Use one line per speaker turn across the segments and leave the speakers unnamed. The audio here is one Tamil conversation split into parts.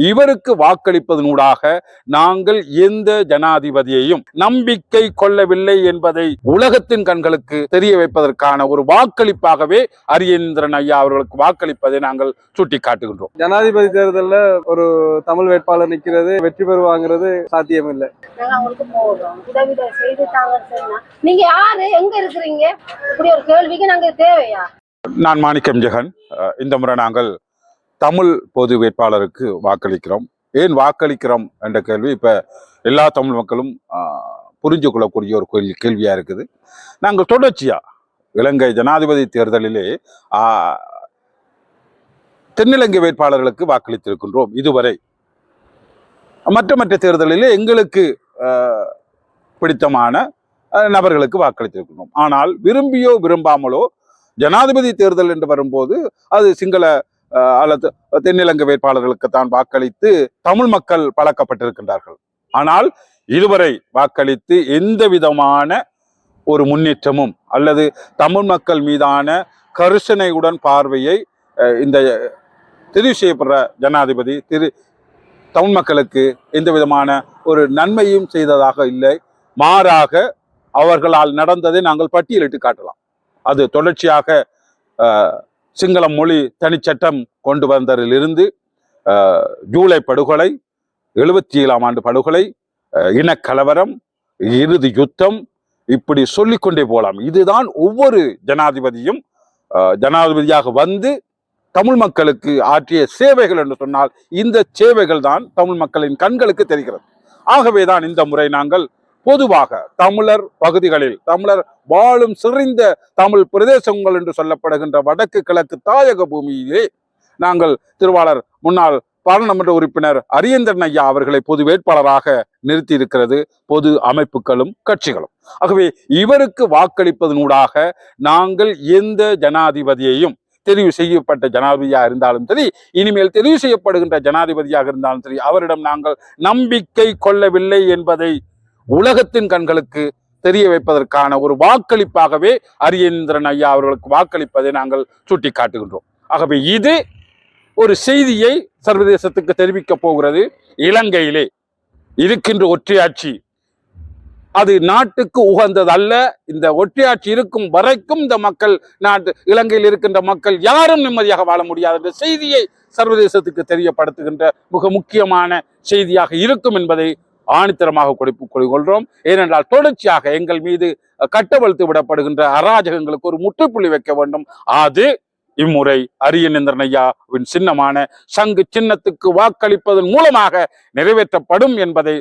இவருக்கு வாக்களிப்பதனூடாக நாங்கள் எந்த ஜனாதிபதியையும் நம்பிக்கை கொள்ளவில்லை என்பதை உலகத்தின் கண்களுக்கு தெரிய வைப்பதற்கான ஒரு வாக்களிப்பாகவே அரியேந்திரன் ஐயா அவர்களுக்கு வாக்களிப்பதை நாங்கள் சுட்டிக்காட்டுகின்றோம்.
ஜனாதிபதி தேர்தல்ல ஒரு தமிழ் வேட்பாளர் நிக்கிறது வெற்றி பெறுவாங்கிறது சாத்தியம் இல்லை
நாங்க யாரு? எங்க இருக்கிறீங்க? இப்படி ஒரு கேள்விக்கு நாங்க தேவையா?
நான் மாணிக்கம் ஜெகன். அஹ் இந்த முறை நாங்கள் தமிழ் பொது வேட்பாளருக்கு வாக்களிக்கிறோம். ஏன் வாக்களிக்கிறோம் என்ற கேள்வி இப்போ எல்லா தமிழ் மக்களும் புரிஞ்சு கொள்ளக்கூடிய ஒரு கேள்வி கேள்வியாக இருக்குது. நாங்கள் தொடர்ச்சியாக இலங்கை ஜனாதிபதி தேர்தலிலே தென்னிலங்கை வேட்பாளர்களுக்கு வாக்களித்திருக்கின்றோம் இதுவரை. மற்ற மற்ற தேர்தலிலே எங்களுக்கு பிடித்தமான நபர்களுக்கு வாக்களித்திருக்கின்றோம். ஆனால் விரும்பியோ விரும்பாமலோ ஜனாதிபதி தேர்தல் என்று வரும்போது அது சிங்கள அல்லது தென்னிலங்கை வேட்பாளர்களுக்கு தான் வாக்களித்து தமிழ் மக்கள் பழக்கப்பட்டிருக்கின்றார்கள். ஆனால் இதுவரை வாக்களித்து எந்த விதமான ஒரு முன்னேற்றமும் அல்லது தமிழ் மக்கள் மீதான கருசனையுடன் பார்வையை இந்த தெரிவு செய்யப்படுற ஜனாதிபதி திரு தமிழ் மக்களுக்கு எந்த விதமான ஒரு நன்மையும் செய்ததாக இல்லை. மாறாக அவர்களால் நடந்ததை நாங்கள் பட்டியலிட்டு காட்டலாம். அது தொடர்ச்சியாக சிங்கள மொழி தனிச்சட்டம் கொண்டு வந்ததிலிருந்து ஜூலை படுகொலை எழுபத்தி ஏழாம் ஆண்டு படுகொலை இனக்கலவரம் இறுதி யுத்தம் இப்படி சொல்லிக்கொண்டே போகலாம் இதுதான் ஒவ்வொரு ஜனாதிபதியும் ஜனாதிபதியாக வந்து தமிழ் மக்களுக்கு ஆற்றிய சேவைகள் என்று சொன்னால் இந்த சேவைகள் தான் தமிழ் மக்களின் கண்களுக்கு தெரிகிறது. ஆகவே தான் இந்த முறை நாங்கள் பொதுவாக தமிழர் பகுதிகளில் தமிழர் வாழும் சிறிந்த தமிழ் பிரதேசங்கள் என்று சொல்லப்படுகின்ற வடக்கு கிழக்கு தாயக பூமியிலே நாங்கள் திருவாளர் முன்னாள் பாராளுமன்ற உறுப்பினர் அரியந்தரன் ஐயா அவர்களை பொது வேட்பாளராக நிறுத்தி இருக்கிறது பொது அமைப்புகளும் கட்சிகளும். ஆகவே இவருக்கு வாக்களிப்பதனூடாக நாங்கள் எந்த ஜனாதிபதியையும் தெரிவு செய்யப்பட்ட ஜனாதிபதியாக இருந்தாலும் சரி இனிமேல் தெரிவு செய்யப்படுகின்ற ஜனாதிபதியாக இருந்தாலும் சரி அவரிடம் நாங்கள் நம்பிக்கை கொள்ளவில்லை என்பதை உலகத்தின் கண்களுக்கு தெரிய வைப்பதற்கான ஒரு வாக்களிப்பாகவே அரியேந்திரன் ஐயா அவர்களுக்கு வாக்களிப்பதை நாங்கள் சுட்டி காட்டுகின்றோம் ஆகவே இது ஒரு செய்தியை சர்வதேசத்துக்கு தெரிவிக்கப் போகிறது. இலங்கையிலே இருக்கின்ற ஒற்றையாட்சி அது நாட்டுக்கு உகந்தது அல்ல இந்த ஒற்றையாட்சி இருக்கும் வரைக்கும் இந்த மக்கள் நாட்டு இலங்கையில் இருக்கின்ற மக்கள் யாரும் நிம்மதியாக வாழ முடியாது என்ற செய்தியை சர்வதேசத்துக்கு தெரியப்படுத்துகின்ற மிக முக்கியமான செய்தியாக இருக்கும் என்பதை ஆணித்தரமாக கொடுப்பு கொள்கிறோம் ஏனென்றால் தொடர்ச்சியாக எங்கள் மீது கட்டவழ்த்து விடப்படுகின்ற அராஜகங்களுக்கு ஒரு முற்றுப்புள்ளி வைக்க வேண்டும். அது இம்முறை அரியநேந்திரன் ஐயாவின் சின்னமான சங்கு சின்னத்துக்கு வாக்களிப்பதன் மூலமாக நிறைவேற்றப்படும் என்பதை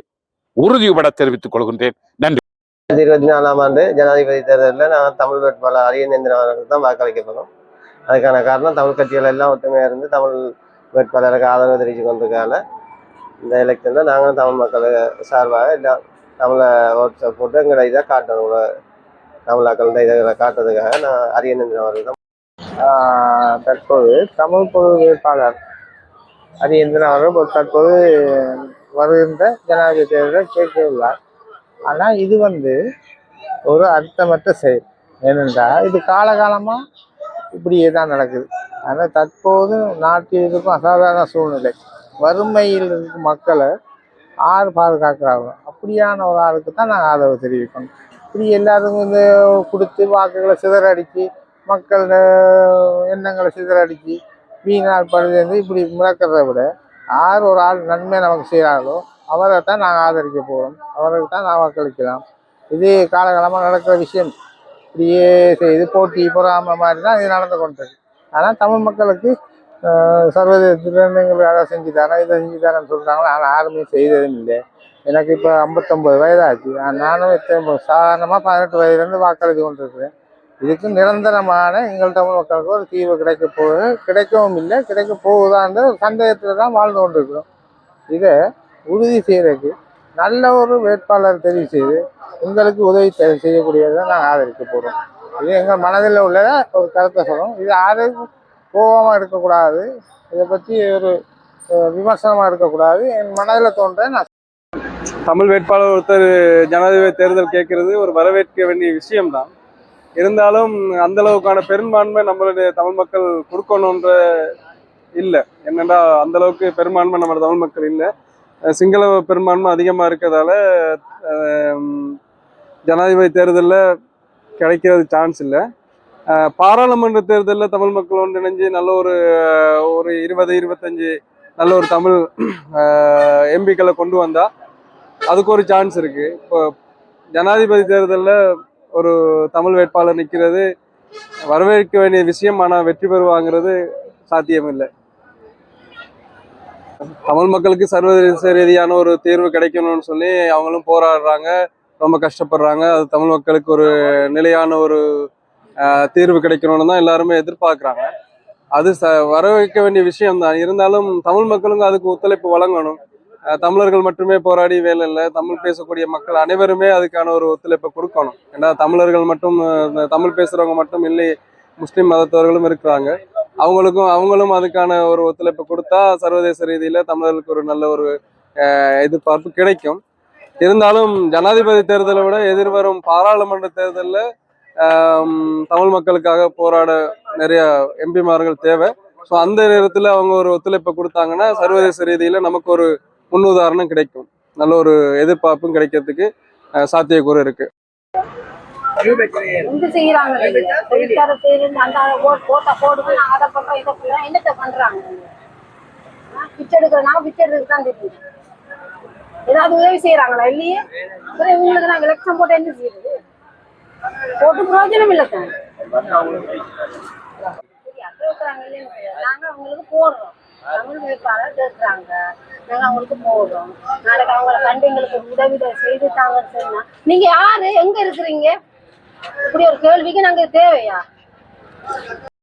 உறுதிபட தெரிவித்துக் கொள்கின்றேன். நன்றி.
இருபத்தி நாலாம் ஆண்டு ஜனாதிபதி தேர்தலில் நான் தமிழ் வேட்பாளர் அரியநேந்திரன் அவர்களுக்கு தான் வாக்களிக்க போகிறோம் அதுக்கான காரணம் தமிழ் கட்சிகள் எல்லாம் ஒற்றுமையாக இருந்து தமிழ் வேட்பாளருக்கு ஆதரவு தெரிவித்து கொண்டிருக்காங்க. இந்த எலெக்ஷனில் நாங்களும் தமிழ் மக்கள் சார்பாக எல்லாம் தமிழை ஓட்டு போட்டு எங்களை இதாக காட்டணும் உங்களை தமிழாக்கள் இதை காட்டுறதுக்காக நான் அரியநேந்திரன் அவர்கள் தான்.
தற்போது தமிழ் பொது வேட்பாளர் அரியந்திரன் அவர்கள் தற்போது வருகின்ற ஜனாதிபதி தேர்தலில் கேட்கவுள்ளார் ஆனால் இது வந்து ஒரு அர்த்தமற்ற செயல். ஏனென்றால் இது காலகாலமாக இப்படியே தான் நடக்குது. ஆனால் தற்போது நாட்டில் இருக்கும் அசாதாரண சூழ்நிலை. வறுமையில் இருக்கும் மக்களை ஆறு பாதுகாக்கிறாங்க. அப்படியான ஒரு ஆளுக்கு தான் நாங்கள் ஆதரவு தெரிவிக்கணும். இப்படி எல்லாருக்கும் இந்த கொடுத்து வாக்குகளை சிதறடிச்சு மக்கள் எண்ணங்களை சிதறடிச்சு வீணால் பழுது இப்படி முழக்கிறத விட யார் ஒரு ஆள் நன்மை நமக்கு செய்கிறாங்களோ அவரை தான் நாங்கள் ஆதரிக்க போகிறோம் அவருக்கு தான் நான் வாக்களிக்கலாம். இது காலகாலமாக நடக்கிற விஷயம். இப்படியே செய்து போட்டி பொறாமை மாதிரி தான் இது நடந்து கொண்டிருக்கு. ஆனால் தமிழ் மக்களுக்கு சர்வதேச சர்வதேசத்தில் எங்களுக்கு அதை செஞ்சு தரேன் இதை செஞ்சு தரேன்னு சொல்கிறாங்க ஆனால் யாருமே செய்ததும் இல்லை. எனக்கு இப்போ ஐம்பத்தொம்பது வயதாச்சு. நானும் எத்தனை சாதாரணமாக பதினெட்டு வயதுலேருந்து வாக்களித்து கொண்டிருக்கிறேன். இதுக்கு நிரந்தரமான எங்கள் தமிழ் மக்களுக்கு ஒரு தீர்வு கிடைக்க போகுது. கிடைக்கவும் இல்லை கிடைக்க போகுதான்ற ஒரு சந்தேகத்தில் தான் வாழ்ந்து கொண்டிருக்கிறோம். இதை உறுதி செய்கிறதுக்கு நல்ல ஒரு வேட்பாளர் தெரிவு செய்து உங்களுக்கு உதவி செய்யக்கூடியதை நாங்கள் ஆதரிக்க போகிறோம் இது எங்கள் மனதில் உள்ளதை ஒரு கருத்தை சொல்கிறோம் இது யாருக்கும் கோபமாக இருக்கக்கூடாது. இதை பற்றி ஒரு விமர்சனமாக இருக்கக்கூடாது. என் மனதில் தோன்ற நான்
தமிழ் வேட்பாளர் ஒருத்தர் ஜனாதிபதி தேர்தல் கேட்கறது ஒரு வரவேற்க வேண்டிய விஷயம்தான். இருந்தாலும் அந்த அளவுக்கான பெரும்பான்மை நம்மளுடைய தமிழ் மக்கள் கொடுக்கணுன்ற இல்லை. என்னென்னா அந்த அளவுக்கு பெரும்பான்மை நம்ம தமிழ் மக்கள் இல்லை. சிங்கள பெரும்பான்மை அதிகமாக இருக்கிறதால ஜனாதிபதி தேர்தலில் கிடைக்கிறது சான்ஸ் இல்லை. பாராளுமன்ற தேர்தலில் தமிழ் மக்கள் ஒன்றிணைஞ்சு நல்ல ஒரு ஒரு இருபது இருபத்தஞ்சு நல்ல ஒரு தமிழ் எம்பிக்களை கொண்டு வந்தால் அதுக்கு ஒரு சான்ஸ் இருக்கு. இப்போ ஜனாதிபதி தேர்தலில் ஒரு தமிழ் வேட்பாளர் நிற்கிறது வரவேற்க வேண்டிய விஷயம் ஆனால் வெற்றி பெறுவாங்கிறது சாத்தியம் இல்லை தமிழ் மக்களுக்கு சர்வதேச ரீதியான ஒரு தீர்வு கிடைக்கணும்னு சொல்லி அவங்களும் போராடுறாங்க ரொம்ப கஷ்டப்படுறாங்க. அது தமிழ் மக்களுக்கு ஒரு நிலையான ஒரு தீர்வு கிடைக்கணும்னு தான் எல்லாருமே எதிர்பார்க்குறாங்க. அது ச வர வைக்க வேண்டிய விஷயம் தான். இருந்தாலும் தமிழ் மக்களுக்கும் அதுக்கு ஒத்துழைப்பு வழங்கணும். தமிழர்கள் மட்டுமே போராடி வேலை இல்லை. தமிழ் பேசக்கூடிய மக்கள் அனைவருமே அதுக்கான ஒரு ஒத்துழைப்பை கொடுக்கணும். ஏன்னா தமிழர்கள் மட்டும் தமிழ் பேசுறவங்க மட்டும் இல்லை முஸ்லீம் மதத்தவர்களும் இருக்கிறாங்க. அவங்களுக்கும் அவங்களும் அதுக்கான ஒரு ஒத்துழைப்பு கொடுத்தா சர்வதேச ரீதியில தமிழர்களுக்கு ஒரு நல்ல ஒரு ஆஹ், எதிர்பார்ப்பு கிடைக்கும். இருந்தாலும் ஜனாதிபதி தேர்தலை விட எதிர்வரும் பாராளுமன்ற தேர்தலில் தமிழ் மக்களுக்காக போராட நிறைய எம்பிமார்கள் தேவை. ஸோ அந்த நேரத்தில் அவங்க ஒரு ஒத்துழைப்பை கொடுத்தாங்கன்னா சர்வதேச ரீதியில் நமக்கு ஒரு முன்னுதாரணம் கிடைக்கும். நல்ல ஒரு எதிர்பார்ப்பும் கிடைக்கிறதுக்கு சாத்தியக்கூறு இருக்கு.
செய்யறாங்க அந்த நான் அதை இதை பண்றாங்க? பிச்சை எடுக்கிறனால பிச்சை தான் தெரியும். ஏதாவது உதவி செய்யறாங்களா இல்லையே? இவங்களுக்கு நாங்கள் எலெக்ஷன் போட்டு என்ன செய்யறது போட்டு பிரயோஜனம் இல்லை சார் நாங்க அவங்களுக்கு போடுறோம். தமிழ் வேட்பாளர் கேட்கறாங்க நாங்க அவங்களுக்கு போடுறோம். நாளைக்கு அவங்கள கண்டு எங்களுக்கு உதவி செய்து தாங்கன்னு சொன்னா நீங்க யாரு? எங்க இருக்கிறீங்க? இப்படி ஒரு கேள்விக்கு நாங்க தேவையா?